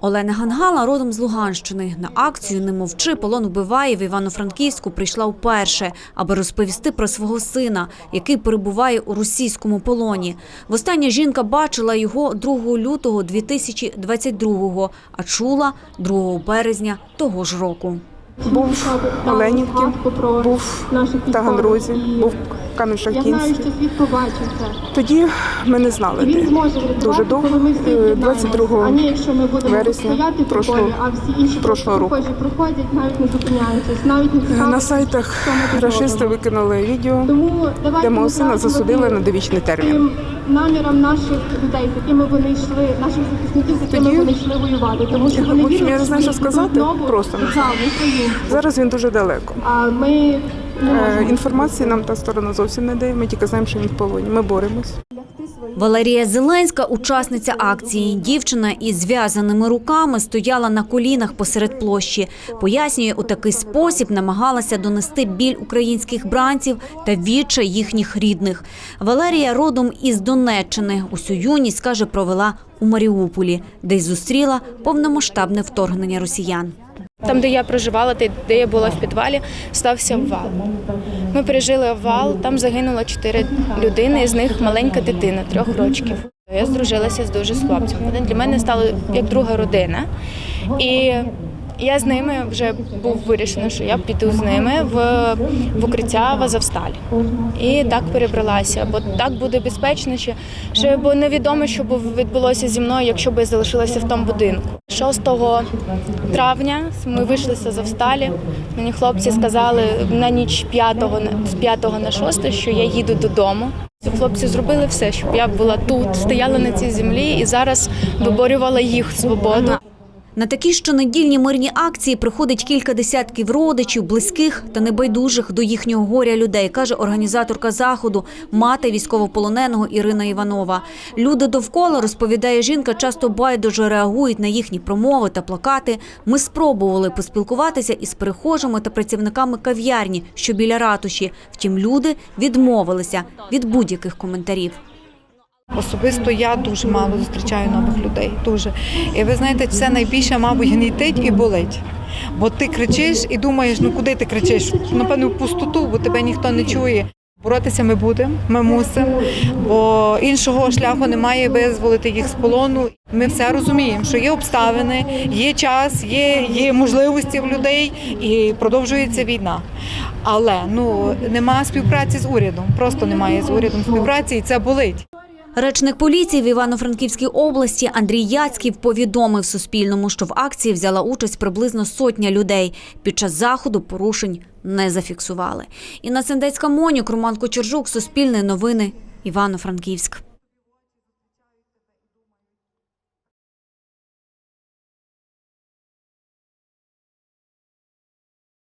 Олена Гангала родом з Луганщини. На акцію «Не мовчи, полон вбиває» в Івано-Франківську прийшла вперше, аби розповісти про свого сина, який перебуває у російському полоні. Востаннє жінка бачила його 2 лютого 2022-го, а чула 2 березня того ж року. Був в Оленівці, був в Таганрозі, був побачив це. Тоді ми не знали, де. Дуже довго, коли ми всі е, єднаємося. 22 а не якщо ми будемо вересня прошлого- прошлого, року. На сайтах рашисти викинули відео, де мого сина засудили на довічний термін. тим намірам наших людей, з якими вони йшли, наших захисників, з якими вони йшли воювати. Тому що вони я не знаю, що сказати, просто. Зараз він дуже далеко. А ми Е, Інформації нам та сторона зовсім не дає. Ми тільки знаємо, що він в полоні. Ми боремось. Валерія Зеленська, учасниця акції. Дівчина із зв'язаними руками стояла на колінах посеред площі. Пояснює, у такий спосіб намагалася донести біль українських бранців та відчай їхніх рідних. Валерія родом із Донеччини. Усю юність, каже, провела у Маріуполі, де й зустріла повномасштабне вторгнення росіян. Там, де я проживала, де я була в підвалі, стався вал. Ми пережили вал, там загинуло чотири людини, з них маленька дитина трьох років. Я здружилася з дуже з хлопцем. Вони для мене стали як друга родина. І я з ними вже був вирішено, що я піду з ними в, в укриття в Азовсталь. І так перебралася, бо так буде безпечніше. Ще бо невідомо, що б відбулося зі мною, якщо б я залишилася в тому будинку. 6 травня ми вийшли з Азовсталі. Мені хлопці сказали на ніч 5 на- з 5 на 6, що я їду додому. Хлопці зробили все, щоб я була тут, стояла на цій землі і зараз виборювала їх свободу. На такі щонедільні мирні акції приходить кілька десятків родичів, близьких та небайдужих до їхнього горя людей, каже організаторка заходу, мати військовополоненого Ірина Іванова. Люди довкола, розповідає жінка, часто байдуже реагують на їхні промови та плакати. Ми спробували поспілкуватися із перехожими та працівниками кав'ярні, що біля ратуші. Втім, люди відмовилися від будь-яких коментарів. Особисто я дуже мало зустрічаю нових людей. Дуже. І ви знаєте, це найбільше, мабуть, гнітить і болить. Бо ти кричиш і думаєш, ну куди ти кричиш? Напевно, в пустоту, бо тебе ніхто не чує. Боротися ми будемо, ми мусимо, бо іншого шляху немає визволити їх з полону. Ми все розуміємо, що є обставини, є час, є, є можливості в людей і продовжується війна. Але ну нема співпраці з урядом, просто немає з урядом співпраці, і це болить. Речник поліції в Івано-Франківській області Андрій Яцьків повідомив Суспільному, що в акції взяла участь приблизно сотня людей. Під час заходу порушень не зафіксували. Інна Сендецька Монюк, Роман Кочержук, Суспільне новини, Івано-Франківськ.